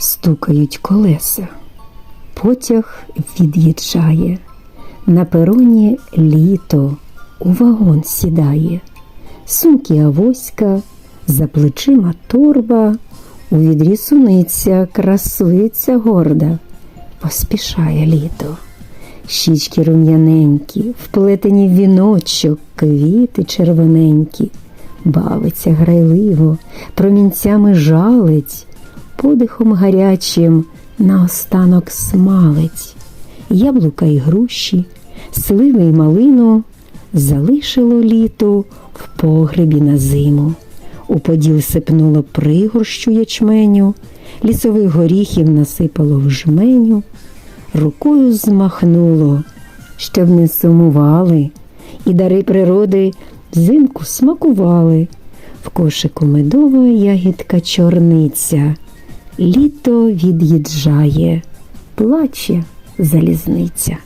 стукають колеса. Потяг від'їжджає. На пероні літо у вагон сідає. Сумки авоська, за плечима торба, у відрі суниця, красується горда, поспішає літо. Щічки рум'яненькі, вплетені в віночок, квіти червоненькі, бавиться грайливо, промінцями жалить, подихом гарячим наостанок смалить, яблука й груші, сливи й малину залишило літо в погребі на зиму. У поділ сипнуло пригорщу ячменю, лісових горіхів насипало в жменю, рукою змахнуло, щоб не сумували, і дари природи взимку смакували. В кошику медова ягідка чорниця, літо від'їжджає, плаче залізниця.